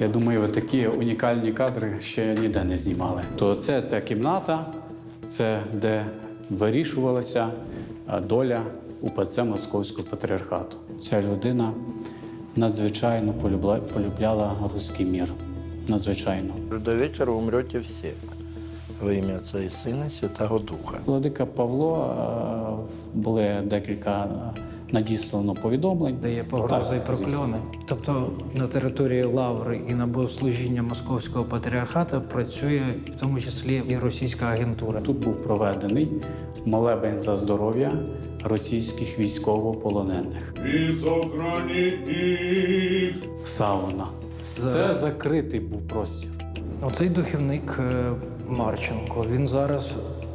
Я думаю, такі унікальні кадри ще ніде не знімали. То це, це кімната, це де вирішувалася доля УПЦ Московського патріархату. Ця людина надзвичайно полюбла- полюбляла руський мір. Надзвичайно. До вечора умрете всі. Во ім'я Отця і Сина Святого Духа. Владика Павло були декілька надіслано повідомлень. Де є погрози і прокльони. Тобто на території Лаври і на богослужіння Московського патріархату працює в тому числі і російська агентура. Тут був проведений молебень за здоров'я російських військовополонених. сохранит. Сауна. Це закритий був простір. Оцей духівник е, Марченко. Він зараз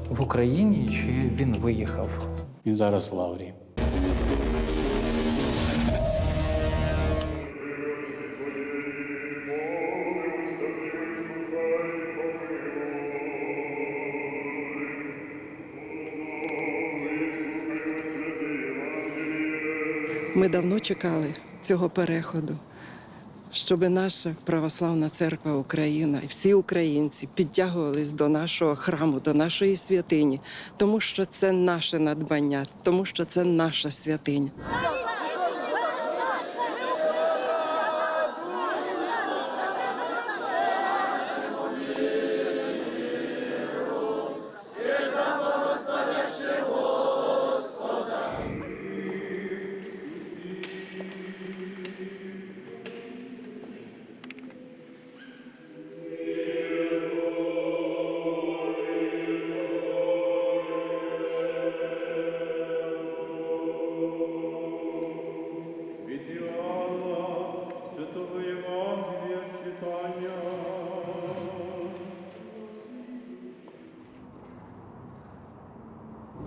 в Україні чи він виїхав? Він зараз в Лаврі. Ми давно чекали цього переходу, щоб наша православна церква Україна і всі українці підтягувались до нашого храму, до нашої святині, тому що це наше надбання, тому що це наша святиня.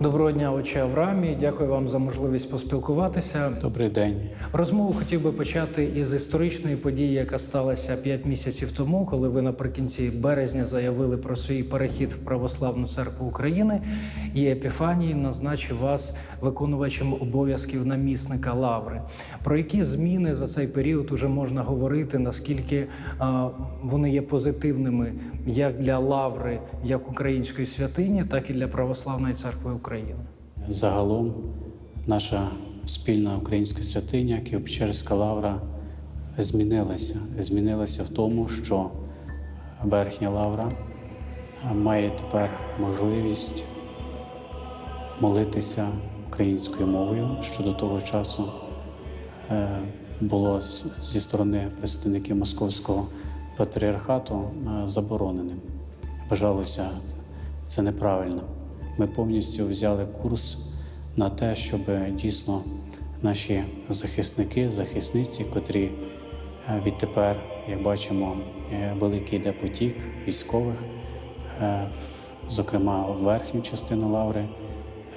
Доброго дня, отче Авраамі. Дякую вам за можливість поспілкуватися. Добрий день. Розмову хотів би почати із історичної події, яка сталася 5 місяців тому, коли ви наприкінці березня заявили про свій перехід в Православну церкву України, і Епіфаній назначив вас виконувачем обов'язків намісника Лаври. Про які зміни за цей період уже можна говорити, наскільки а, вони є позитивними як для Лаври, як української святині, так і для Православної церкви України? Загалом наша спільна українська святиня Києво-Печерська лавра змінилася. Змінилася в тому, що верхня лавра має тепер можливість молитися українською мовою, що до того часу е, було зі сторони представників Московського патріархату е, забороненим. Вважалося це неправильно. Ми повністю взяли курс на те, щоб дійсно наші захисники, захисниці, котрі е, відтепер, як бачимо, е, великий йде потік військових, е, зокрема верхню частину лаври,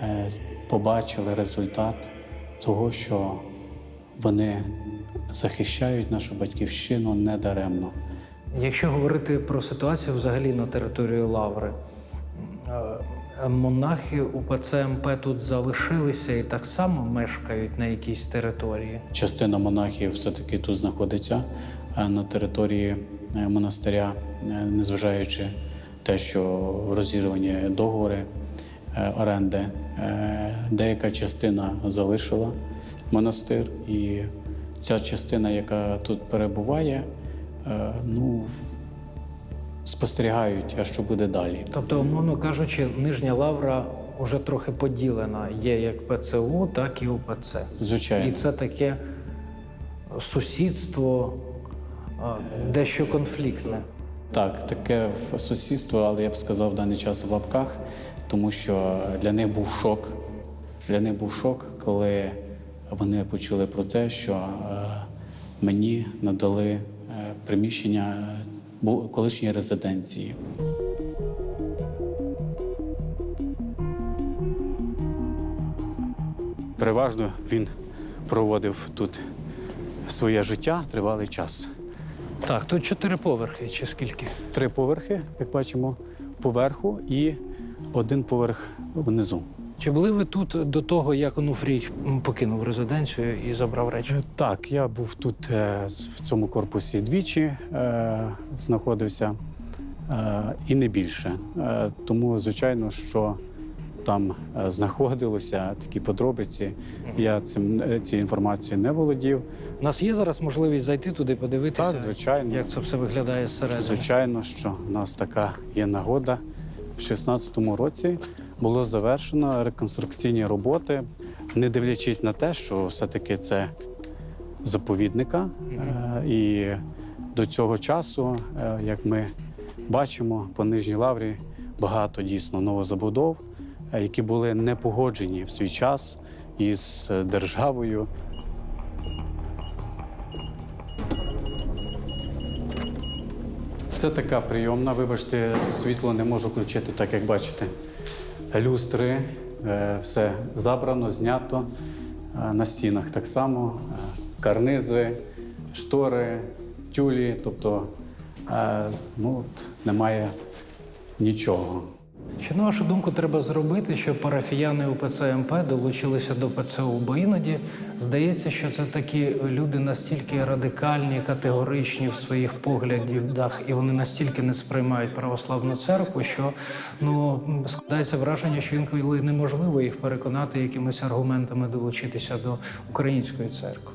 е, побачили результат того, що вони захищають нашу батьківщину недаремно. Якщо говорити про ситуацію взагалі на території Лаври, е, монахи УПЦ МП тут залишилися і так само мешкають на якійсь території. Частина монахів все-таки тут знаходиться е, на території е, монастиря, е, незважаючи те, що розірвані договори оренди. Деяка частина залишила монастир, і ця частина, яка тут перебуває, ну, спостерігають, а що буде далі. Тобто, умовно кажучи, нижня лавра вже трохи поділена. Є як ПЦУ, так і УПЦ. Звичайно. І це таке сусідство дещо конфліктне. Так, таке сусідство, але я б сказав в даний час в лапках, тому що для них був шок. Для них був шок, коли вони почули про те, що е, мені надали е, приміщення колишньої резиденції. Переважно він проводив тут своє життя тривалий час. Так, тут чотири поверхи, чи скільки? Три поверхи, як бачимо, поверху і один поверх внизу. Чи були ви тут до того, як Онуфрій покинув резиденцію і забрав речі? Е, Так, я був тут е, в цьому корпусі двічі е, знаходився і не більше. Тому, звичайно, що там знаходилося такі подробиці. Я цим цією інформацією не володів. У нас є зараз можливість зайти туди, подивитися, Так, звичайно. як це все виглядає зсередини. Звичайно, що в нас така є нагода. В 16-му році було завершено реконструкційні роботи, не дивлячись на те, що все-таки це заповідника. Е, І до цього часу, е, як ми бачимо, по Нижній Лаврі багато дійсно новозабудов, е, які були не погоджені в свій час із державою. Це така прийомна. Вибачте, світло не можу включити, так як бачите. Люстри, е, все забрано, знято. Е, На стінах так само. е, Карнизи, штори, тюлі. Тобто ну, немає нічого. Що на вашу думку треба зробити, щоб парафіяни УПЦ МП долучилися до ПЦУ? Бо іноді здається, що це такі люди настільки радикальні, категоричні в своїх поглядах, і вони настільки не сприймають православну церкву, що ну складається враження, що інколи неможливо їх переконати якимись аргументами долучитися до української церкви.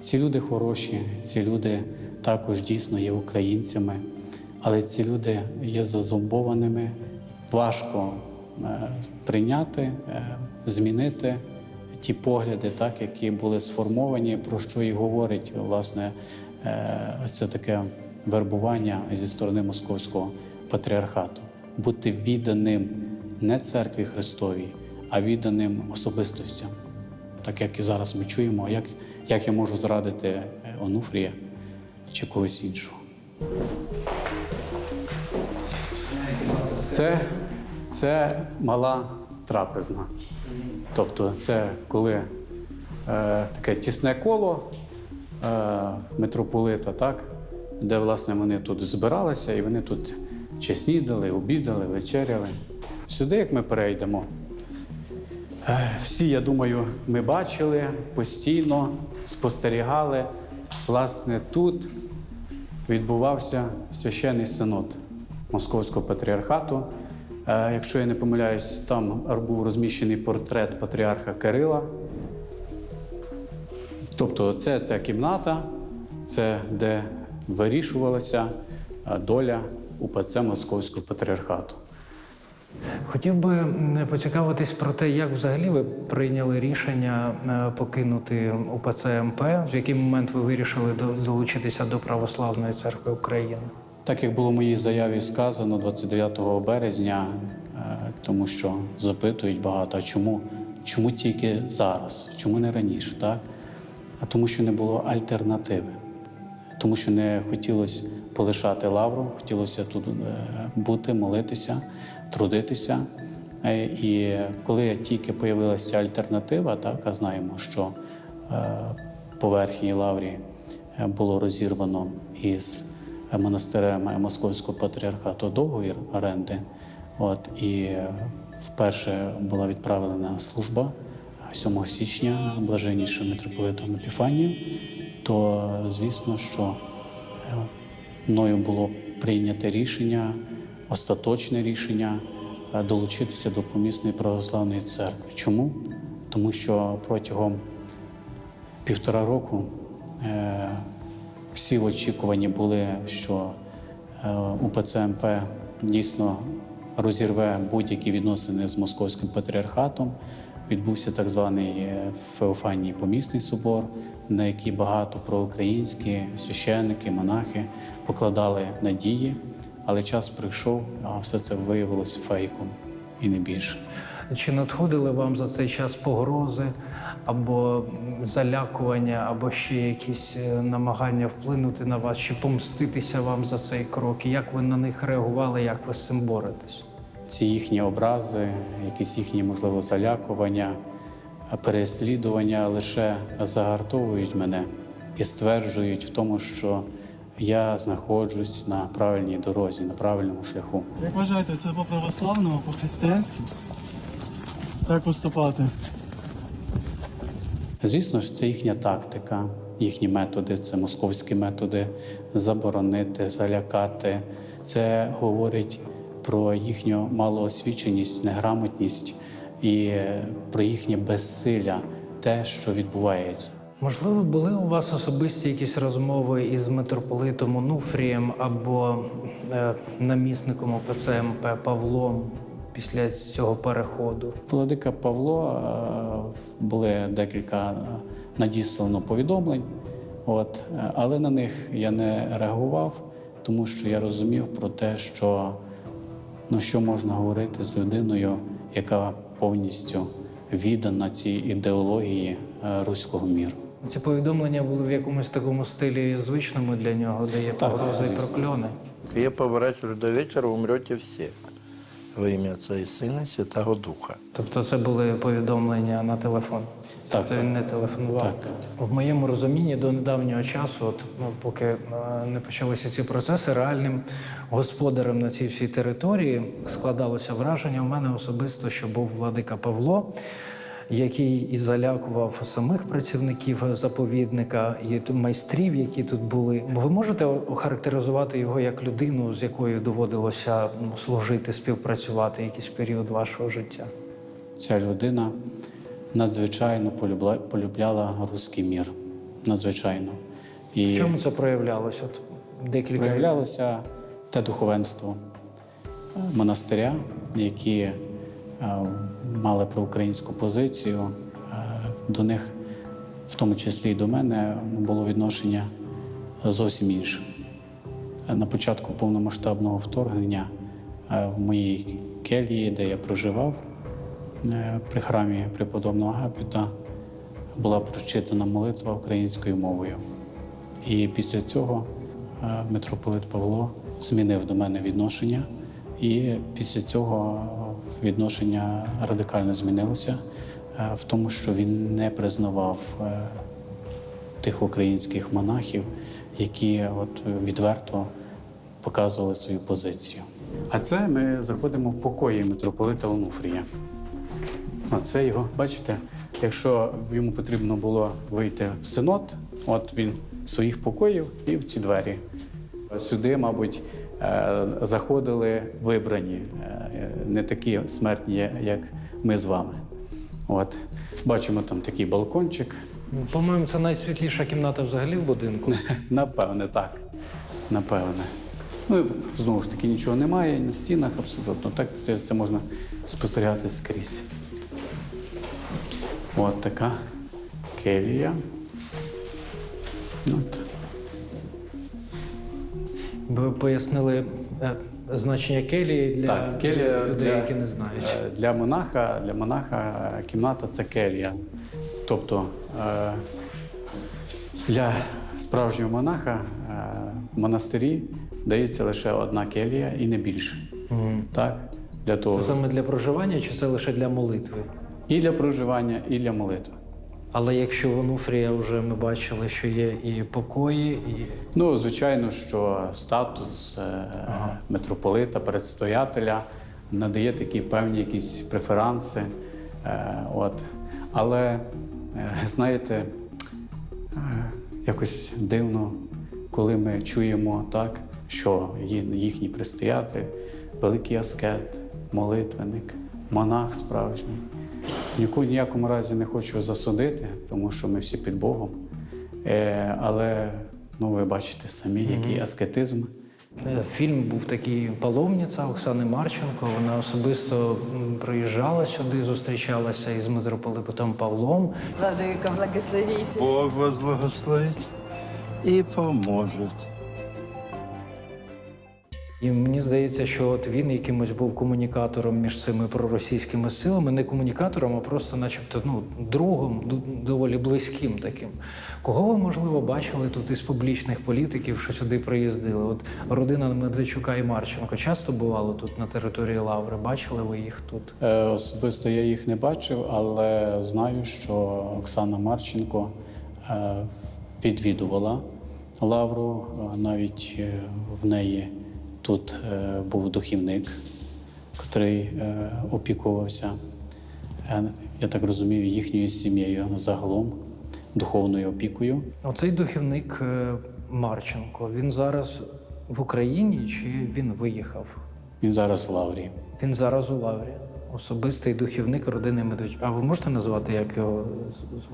Ці люди хороші, ці люди також дійсно є українцями, але ці люди є зазомбованими. Важко е, прийняти, е, змінити ті погляди, так, які були сформовані, про що і говорить власне е, це таке вербування зі сторони московського патріархату. Бути відданим не церкві Христовій, а відданим особистостям так як і зараз ми чуємо, як, як я можу зрадити Онуфрія чи когось іншого. Це, це мала трапезна. Тобто, це коли е, таке тісне коло е, митрополита, так, де власне вони тут збиралися, і вони тут чи снідали, обідали, вечеряли. Сюди, як ми перейдемо, Е, Всі, я думаю, ми бачили постійно, спостерігали. Власне, тут відбувався священний синод Московського патріархату. Е, Якщо я не помиляюсь, там був розміщений портрет патріарха Кирила. Тобто, це ця кімната, це де вирішувалася е, доля УПЦ Московського патріархату. Хотів би поцікавитись про те, як взагалі ви прийняли рішення е, покинути УПЦ МП. В який момент ви вирішили долучитися до Православної церкви України? Так як було в моїй заяві сказано 29 березня, е, тому що запитують багато, а чому, чому тільки зараз, чому не раніше, так? А тому, що не було альтернативи, тому що не хотілося полишати лавру, хотілося тут е, бути, молитися, трудитися. Е, І коли тільки з'явилася альтернатива, так, а знаємо, що по верхній лаврі було розірвано із монастирем Московського патріархату договір оренди. От, і е, вперше була відправлена служба 7 січня блаженнішим митрополитом Епіфанієм, то звісно, що е, мною було прийнято рішення, остаточне рішення е, долучитися до помісної православної церкви. Чому? Тому що протягом півтора року е, всі очікувані були, що е, УПЦ МП дійсно розірве будь-які відносини з московським патріархатом. Відбувся так званий е, Феофаній помісний собор, на який багато проукраїнські священники, монахи покладали надії, але час прийшов, а все це виявилось фейком і не більше. Чи надходили вам за цей час погрози або залякування, або ще якісь е, намагання вплинути на вас, чи помститися вам за цей крок? І як ви на них реагували, як ви з цим боретесь? ці їхні образи, якісь їхні, можливо, залякування, переслідування лише загартовують мене і стверджують в тому, що я знаходжусь на правильній дорозі, на правильному шляху. Як вважаєте, це по православному, по християнськи? так поступати. Звісно ж, це їхня тактика, їхні методи, це московські методи заборонити, залякати. Це говорить про їхню малоосвіченість, неграмотність і е, про їхнє безсилля, те, що відбувається. Можливо, були у вас особисті якісь розмови із митрополитом Онуфрієм або е, намісником ОПЦ МП Павлом після цього переходу? Владика Павло е, були декілька е, надіслано повідомлень, от, е, але на них я не реагував, тому що я розумів про те, що ну, що можна говорити з людиною, яка повністю віддана цій ідеології руського міру. Ці повідомлення були в якомусь такому стилі звичному для нього, де є погрози і прокльони. Я поворачиваю до вечора, умрете всі. Во ім'я Отця і Сина, і Святого Духа. Тобто це були повідомлення на телефон. Так, Тобто він не телефонував. Так. В моєму розумінні до недавнього часу, от, ну, поки е, не почалися ці процеси, реальним господарем на цій всій території складалося враження у мене особисто, що був владика Павло. Який і залякував самих працівників заповідника і майстрів, які тут були. Ви можете охарактеризувати його як людину, з якою доводилося ну, служити, співпрацювати якийсь період вашого життя? Ця людина надзвичайно полюбляла руський мір. Надзвичайно. І В чому це проявлялося? От декілька проявлялося те духовенство монастиря, які мали проукраїнську позицію. Е, До них, в тому числі і до мене, було відношення зовсім інше. Е, На початку повномасштабного вторгнення е, в моїй келії, де я проживав, е, при храмі преподобного Агапіта, була прочитана молитва українською мовою. І після цього е, митрополит Павло змінив до мене відношення, і після цього відношення радикально змінилося е, в тому, що він не признавав е, тих українських монахів, які от відверто показували свою позицію. А це ми заходимо в покої митрополита Онуфрія. А це його, бачите, якщо йому потрібно було вийти в синод, от він своїх покоїв і в ці двері. Сюди, мабуть, заходили вибрані, е, не такі смертні, як ми з вами. От. Бачимо там такий балкончик. По-моєму, це найсвітліша кімната взагалі в будинку. Напевне, так. Напевне. Ну, знову ж таки, нічого немає на стінах абсолютно. Так, це, це можна спостерігати скрізь. От така келія. От. Ви пояснили е, значення келії для Так, келія людей, для, які не знають. е, Для монаха, для монаха кімната це келія. Тобто е, для справжнього монаха в монастирі дається лише одна келія і не більше. Так? Для того. Це саме для проживання чи це лише для молитви? І для проживання, і для молитви. Але якщо в Онуфрія вже ми бачили, що є і покої, і Ну, звичайно, що статус е, митрополита, предстоятеля надає такі певні якісь преферанси. Е, от. Але, е, знаєте, якось дивно, коли ми чуємо так, що їхній предстоятель, великий аскет, молитвенник, монах справжній. Ніку ніякому разі не хочу засудити, тому що ми всі під Богом. Е, але ну, ви бачите самі, який аскетизм. Е, Фільм був такий паломниця Оксани Марченко. Вона особисто приїжджала сюди, зустрічалася із митрополитом Павлом. Владыка, благословите. Бог вас благословить і поможе. І мені здається, що от він якимось був комунікатором між цими проросійськими силами, не комунікатором, а просто, начебто, ну, другом, доволі близьким таким. Кого ви, можливо, бачили тут із публічних політиків, що сюди приїздили? От родина Медведчука і Марченко часто бувало тут на території Лаври. Бачили ви їх тут? Е, особисто я їх не бачив, але знаю, що Оксана Марченко е, відвідувала лавру. Е, Навіть е, в неї тут е, був духівник, котрий е, опікувався е, я так розумію, їхньою сім'єю загалом, духовною опікою. Оцей духівник е, Марченко, він зараз в Україні чи він виїхав? Він зараз в Лаврі. Він зараз у Лаврі. Особистий духівник родини Медведчук. А ви можете назвати, як його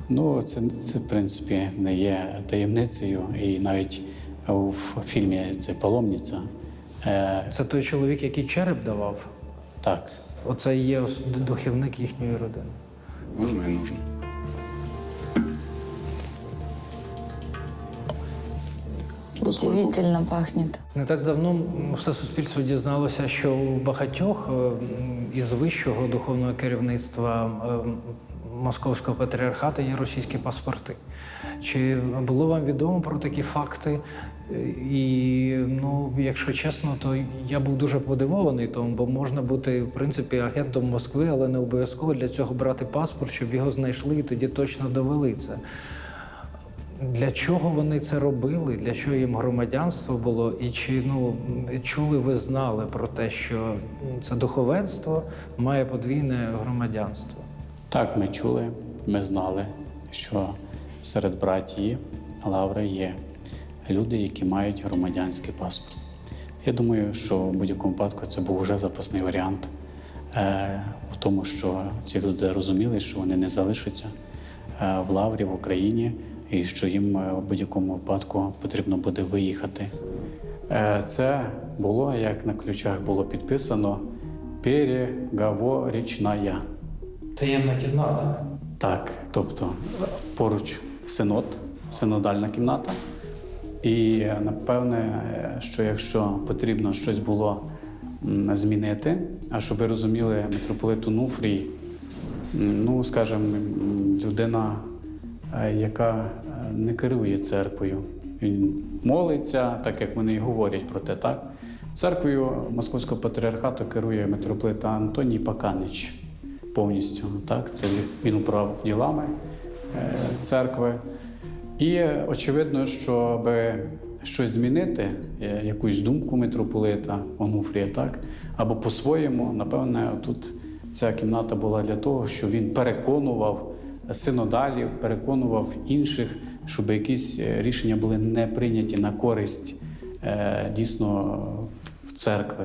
Ну, це, це в принципі не є таємницею, і навіть у фільмі це паломниця. Е, Це той чоловік, який череп давав? так, Оце і є духівник їхньої родини. Нужно и нужно. Удивительно пахнет. Не так давно все суспільство дізналося, що у багатьох е, із вищого духовного керівництва Московського патріархату є російські паспорти. Чи було вам відомо про такі факти? І ну, якщо чесно, то я був дуже подивований тому, бо можна бути в принципі агентом Москви, але не обов'язково для цього брати паспорт, щоб його знайшли і тоді точно довели це. Для чого вони це робили? Для чого їм громадянство було? І чи ну чули ви знали про те, що це духовенство має подвійне громадянство? Так, ми чули, ми знали, що серед братії Лаври є люди, які мають громадянський паспорт. Я думаю, що в будь-якому випадку це був вже запасний варіант е, в тому, що ці люди розуміли, що вони не залишаться е, в Лаврі в Україні, і що їм е, в будь-якому випадку потрібно буде виїхати. Е, Це було, як на ключах було підписано, переговорічна. Таємна кімната. Так, тобто поруч синод, синодальна кімната. І напевне, що якщо потрібно щось було змінити, а щоб ви розуміли, митрополит Онуфрій, м, ну скажімо, людина, е, яка е, не керує церквою. Він молиться, так як вони і говорять про те, так? Церквою Московського патріархату керує митрополит Антоній Паканич повністю. Так? Це він управ ділами е, церкви. І е, очевидно, щоб щось змінити, е, якусь думку митрополита Онуфрія, так? або по-своєму, напевне, тут ця кімната була для того, щоб він переконував синодалів, переконував інших, щоб якісь рішення були не прийняті на користь дійсно в церкви.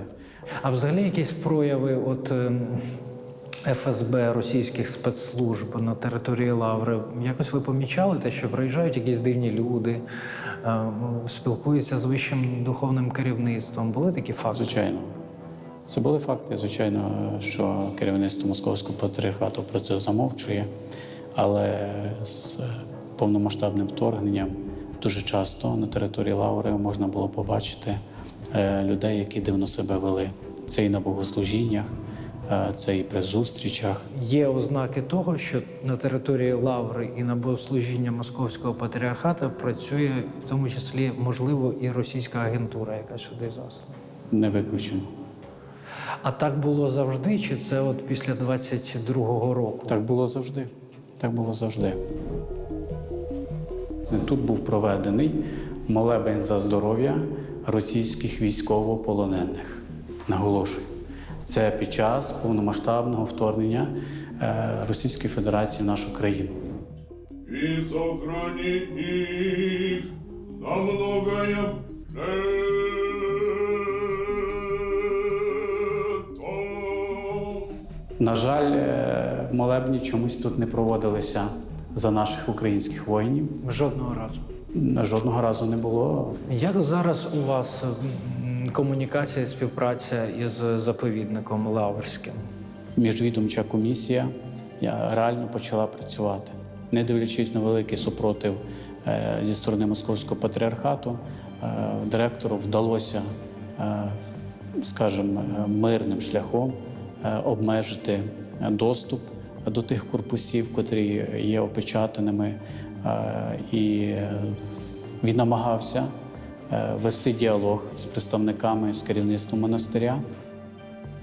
А взагалі якісь прояви от ем, ФСБ російських спецслужб на території Лаври, якось ви помічали те, що приїжджають якісь дивні люди, е, спілкуються з вищим духовним керівництвом. Були такі факти? Звичайно. Це були факти, звичайно, що керівництво Московського патріархату про це замовчує, але з повномасштабним вторгненням дуже часто на території Лаври можна було побачити е, людей, які дивно себе вели. Це і на богослужіннях, е, це і при зустрічах. Є ознаки того, що на території Лаври і на богослужіння Московського патріархату працює в тому числі, можливо, і російська агентура, яка сюди засла. Не виключено. А так було завжди, чи це от після 22-го року? Так було завжди. Так було завжди. Тут був проведений молебень за здоров'я російських військовополонених. Наголошую, це під час повномасштабного вторгнення е, Російської Федерації в нашу країну. и сохранит их на многое. На жаль, е, молебні чомусь тут не проводилися за наших українських воїнів. Жодного разу. Жодного разу не було. Як зараз у вас комунікація і співпраця із заповідником Лаврським? міжвідомча комісія реально почала працювати. Не дивлячись на великий супротив е, зі сторони московського патріархату, е, директору вдалося, е, скажімо, мирним шляхом обмежити доступ до тих корпусів, котрі є опечатаними, і він намагався вести діалог з представниками з керівництвом монастиря.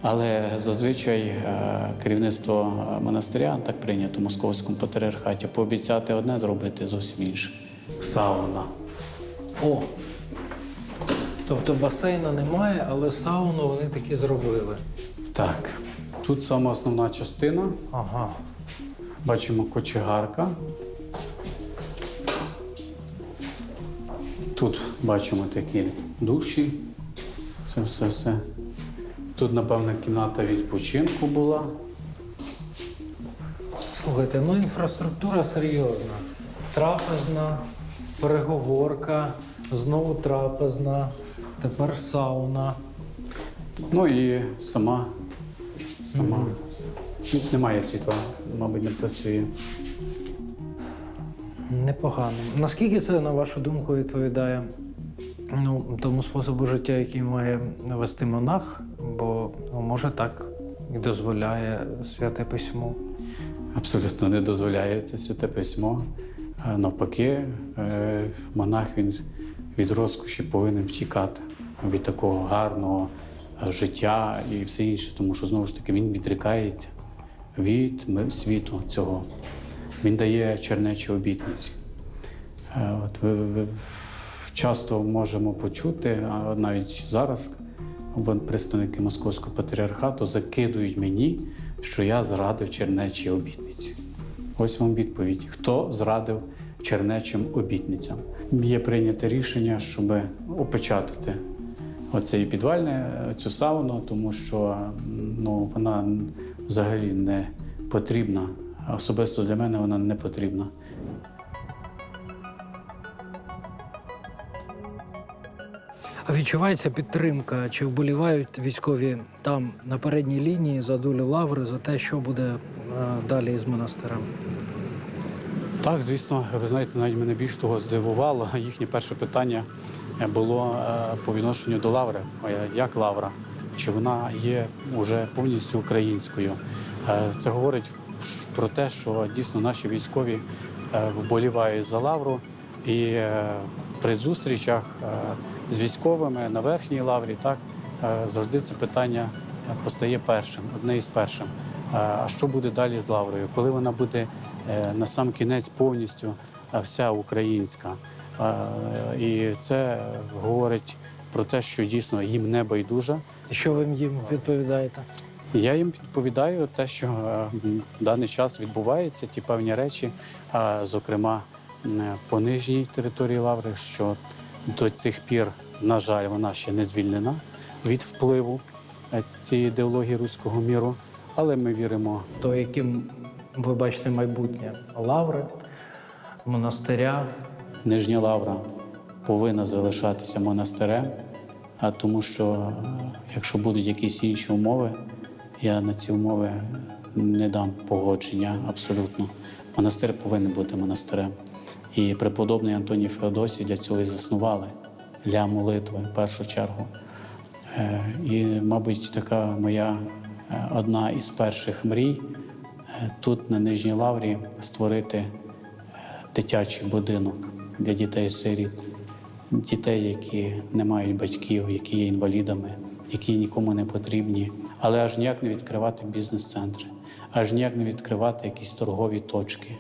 Але зазвичай е, керівництво е, монастиря, так прийнято в московському патріархаті, пообіцяти одне, зробити зовсім інше. Сауна. О! Тобто басейна немає, але сауну вони таки зробили. Так, тут сама основна частина. Ага. Бачимо кочегарка. Тут бачимо такі душі. Це все все. Тут, напевно, кімната відпочинку була. Слухайте, ну інфраструктура серйозна. Трапезна, переговорка, знову трапезна, тепер сауна. Ну і сама. Сама. Тут немає світла, мабуть, не працює. Непогано. Наскільки це, на вашу думку, відповідає ну, тому способу життя, який має вести монах? Бо ну, може так і дозволяє святе письмо. Абсолютно не дозволяє це святе письмо. Навпаки, е, монах він від розкоші повинен втікати від такого гарного життя і все інше, тому що знову ж таки він відрікається від світу цього. Він дає чернечі обітниці. Е, От ви, ви часто можемо почути, а навіть зараз представники Московського патріархату закидують мені, що я зрадив чернечі обітниці. Ось вам відповідь: хто зрадив чернечим обітницям? Є прийнято рішення, щоб опечатати оце підвальне цю сауну, тому що ну, вона взагалі не потрібна. Особисто для мене вона не потрібна. А відчувається підтримка? Чи вболівають військові там на передній лінії за долю лаври, за те, що буде е, далі з монастирем? Так, звісно, ви знаєте, навіть мене більш того здивувало. Їхнє перше питання е, було е, по відношенню до лаври. Як лавра? Чи вона є вже повністю українською? Це говорить про те, що дійсно наші військові е, вболівають за лавру, і е, при зустрічах е, з військовими на верхній лаврі так завжди це питання постає першим, одне із першим. А що буде далі з лаврою? Коли вона буде на сам кінець повністю вся українська? І це говорить про те, що дійсно їм не байдуже. Що ви їм відповідаєте? Я їм відповідаю те, що е, в даний час відбуваються ті певні речі, зокрема по нижній території Лаври, що до цих пір, на жаль, вона ще не звільнена від впливу е, цієї ідеології руського міру, але ми віримо То яким ви бачите майбутнє лаври, монастиря? Нижня Лавра повинна залишатися монастирем, а тому що е, якщо будуть якісь інші умови, я на ці умови не дам погодження абсолютно. Монастир повинен бути монастирем. І преподобний Антоній Феодосій для цього і заснували для молитви в першу чергу. Е, І, мабуть, така моя е, одна із перших мрій е, тут, на Нижній Лаврі, створити дитячий будинок для дітей-сиріт, дітей, які не мають батьків, які є інвалідами, які нікому не потрібні, але аж ніяк не відкривати бізнес-центри, аж ніяк не відкривати якісь торгові точки,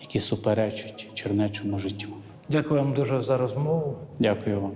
які суперечать чернечому життю. Дякую вам дуже за розмову. Дякую вам.